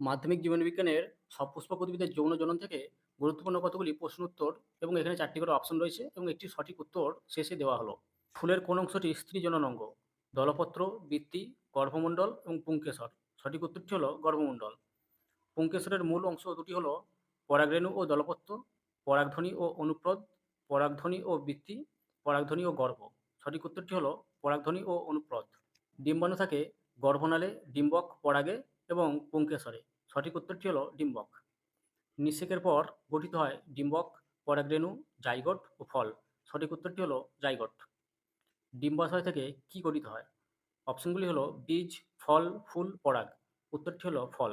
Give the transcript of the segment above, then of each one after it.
মাধ্যমিক জীবনবিজ্ঞানের সপুষ্পক উদ্ভিদের যৌন জনন থেকে গুরুত্বপূর্ণ কতগুলি প্রশ্ন উত্তর এবং এখানে চারটি করে অপশন রয়েছে এবং একটি সঠিক উত্তর শেষে দেওয়া হলো। ফুলের কোন অংশটি স্ত্রী জনন অঙ্গ? দলপত্র, বৃত্তি, গর্ভমণ্ডল এবং পুংকেশর। সঠিক উত্তরটি হলো গর্ভমণ্ডল। পুঙ্কেশ্বরের মূল অংশ দুটি হলো পরাগরেণু ও দলপত্র, পরাগধ্বনি ও অনুপ্রদ, পরাগধ্বনি ও বৃত্তি, পরাগধ্বনি ও গর্ভ। সঠিক উত্তরটি হলো পরাগধ্বনি ও অনুপ্রদ। ডিম্বাণু থাকে গর্ভনালে, ডিম্বক, পরাগে এবং পুংকেশরে সঠিক উত্তরটি হলো ডিম্বক। নিষেকের পর গঠিত হয় ডিম্বক, পরাগরেণু, জাইগোট ও ফল। সঠিক উত্তরটি হলো জাইগোট। ডিম্বাশয় থেকে কি গঠিত হয়? অপশনগুলি হলো বীজ, ফল, ফুল, পরাগ। উত্তরটি হলো ফল।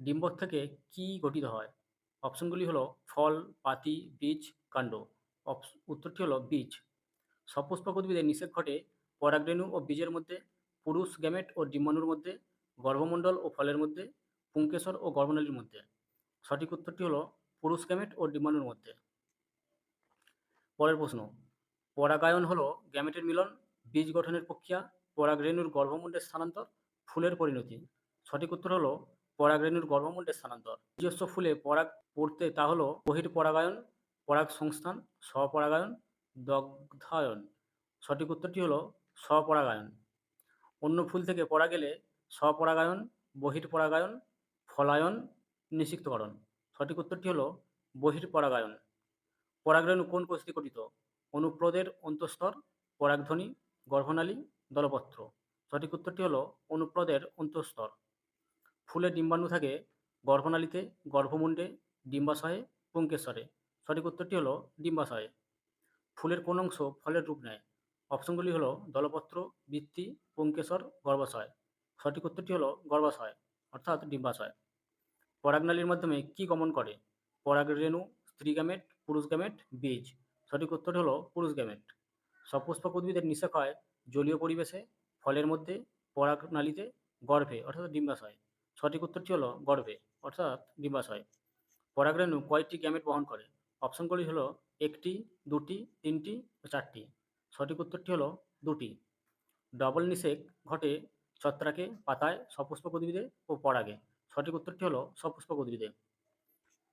ডিম্বক থেকে কি গঠিত হয়? অপশনগুলি হলো ফল, পাতি, বীজ, কাণ্ড। উত্তরটি হলো বীজ। সপুষ্পক উদ্ভিদে নিষেক ঘটে পরাগরেণু ও বীজের মধ্যে, পুরুষ গ্যামেট ও ডিম্বাণুর মধ্যে গর্ভমণ্ডল ও ফলের মধ্যে, পুংকেশর ও গর্ভনালীর মধ্যে। সঠিক উত্তরটি হলো পুরুষ গ্যামেট ও ডিম্বাণুর মধ্যে। পরের প্রশ্ন, পরাগায়ন হলো গ্যামেটের মিলন, বীজ গঠনের প্রক্রিয়া, পরাগরেণুর গর্ভমুণ্ডের স্থানান্তর, ফুলের পরিণতি। সঠিক উত্তর হলো পরাগরেণুর গর্ভমুণ্ডের স্থানান্তর। নিজস্ব ফুলে পরাগ পড়তে তা হলো বহির পরাগায়ন, পরাগ সংস্থান, স্বপরাগায়ন, দগ্ধায়ন। সঠিক উত্তরটি হলো স্বপরাগায়ন। অন্য ফুল থেকে পরা গেলে স্বপরাগায়ন বহির্পরাগায়ন ফলায়ন, নিষিক্তকরণ। সঠিক উত্তরটি হলো বহির্পরাগায়ন পরাগরেণু কোন কোষটি গঠিত? অনুপ্রদের অন্তঃস্তর, পরাগধ্বনি, গর্ভনালী, দলপত্র। সঠিক উত্তরটি হলো অনুপ্রদের অন্তঃস্তর। ফুলের ডিম্বাণু থাকে গর্ভনালীতে, গর্ভমুণ্ডে, ডিম্বাশয়ে, পুঙ্কেশ্বরে। সঠিক উত্তরটি হলো ডিম্বাশয়ে। ফুলের কোন অংশ ফলের রূপ নেয়? অপশনগুলি হলো দলপত্র, বৃত্তি পুংকেশর গর্ভাশয়। সঠিক উত্তরটি হলো গর্ভাশয় অর্থাৎ ডিম্বাশয় পরাগনালীর মাধ্যমে কি গমন করে? পরাগরেণু স্ত্রী গ্যামেট পুরুষ গ্যামেট বীজ। সঠিক উত্তরটি হলো পুরুষ গ্যামেট সপুষ্পক উদ্ভিদের নিষেক হয় জলীয় পরিবেশে, ফলের মধ্যে, পরাগনালীতে, গর্ভে, অর্থাৎ ডিম্বাশয় সঠিক উত্তরটি হলো গর্ভে, অর্থাৎ ডিম্বাশয় পরাগরেণু কয়টি গ্যামেট বহন করে? অপশনগুলি হলো একটি, দুটি, তিনটি, ও চারটি। সঠিক উত্তরটি হলো দুটি। ডবল নিষেক ঘটে ছত্রাকে পাতায় সপুষ্পক উদ্ভিদে ও পরাগে সঠিক উত্তরটি হলো সপুষ্পক উদ্ভিদে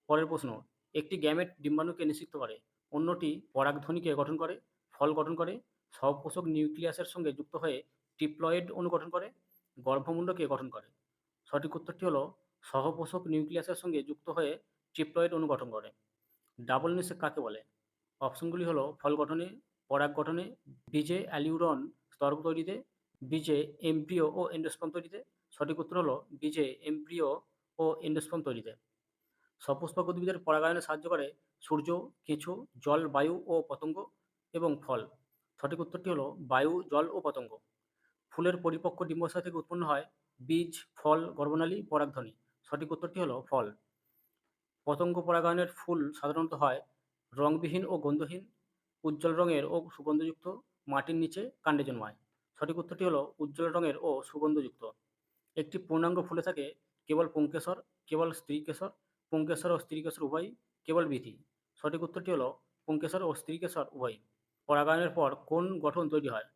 পরের প্রশ্ন, একটি গ্যামেট ডিম্বাণুকে নিষিক্ত করে, অন্যটি পরাগধ্বনিকে গঠন করে, ফল গঠন করে সহপোষক নিউক্লিয়াসের সঙ্গে যুক্ত হয়ে ট্রিপ্লয়েড অণু গঠন করে গর্ভমুণ্ডকে গঠন করে। সঠিক উত্তরটি হলো সহপোষক নিউক্লিয়াসের সঙ্গে যুক্ত হয়ে ট্রিপ্লয়েড অণু গঠন করে। ডাবল নিষেক কাকে বলে? অপশনগুলি হলো ফল গঠনে, পরাগ গঠনে, বীজে অ্যালিউরন স্তর তৈরিতে বীজে এমব্রিও ও এন্ডোস্পাম তৈরিতে। সঠিক উত্তর হলো বীজে এমব্রিও ও এন্ডোস্পাম তৈরিতে। সপুষ্পক উদ্ভিদের পরাগায়নে সাহায্য করে সূর্য, কেঁচো, জল, বায়ু ও পতঙ্গ এবং ফল। সঠিক উত্তরটি হলো বায়ু, জল ও পতঙ্গ। ফুলের পরিপক্ক ডিম্বাশয় থেকে উৎপন্ন হয় বীজ, ফল, গর্ভনালী, পরাগধ্বনি। সঠিক উত্তরটি হলো ফল। পতঙ্গ পরাগায়নের ফুল সাধারণত হয় রংবিহীন ও গন্ধহীন, উজ্জ্বল রঙের ও সুগন্ধযুক্ত, মাটির নিচে কাণ্ডে জন্মায়। সঠিক উত্তরটি হলো উজ্জ্বল রঙের ও সুগন্ধযুক্ত। একটি পূর্ণাঙ্গ ফুলে থাকে কেবল পুংকেশর কেবল স্ত্রীকেশর পুংকেশর ও স্ত্রীকেশর উভয় কেবল বিধি। সঠিক উত্তরটি হলো পুংকেশর ও স্ত্রীকেশর উভয় পরাগায়নের পর কোন গঠন তৈরি হয়?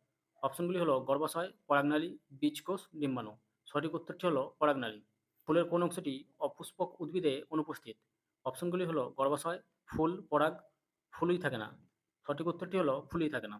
অপশনগুলি হলো গর্ভাশয়, পরাগনালী, বীজকোষ, ডিম্বাণু। সঠিক উত্তরটি হলো পরাগনালী। ফুলের কোন অংশটি অপুষ্পক উদ্ভিদে অনুপস্থিত? অপশনগুলি হলো গর্ভাশয়, ফুল, পরাগ, ফুলই থাকে না। সঠিক উত্তরটি হলো ফুলই থাকে না।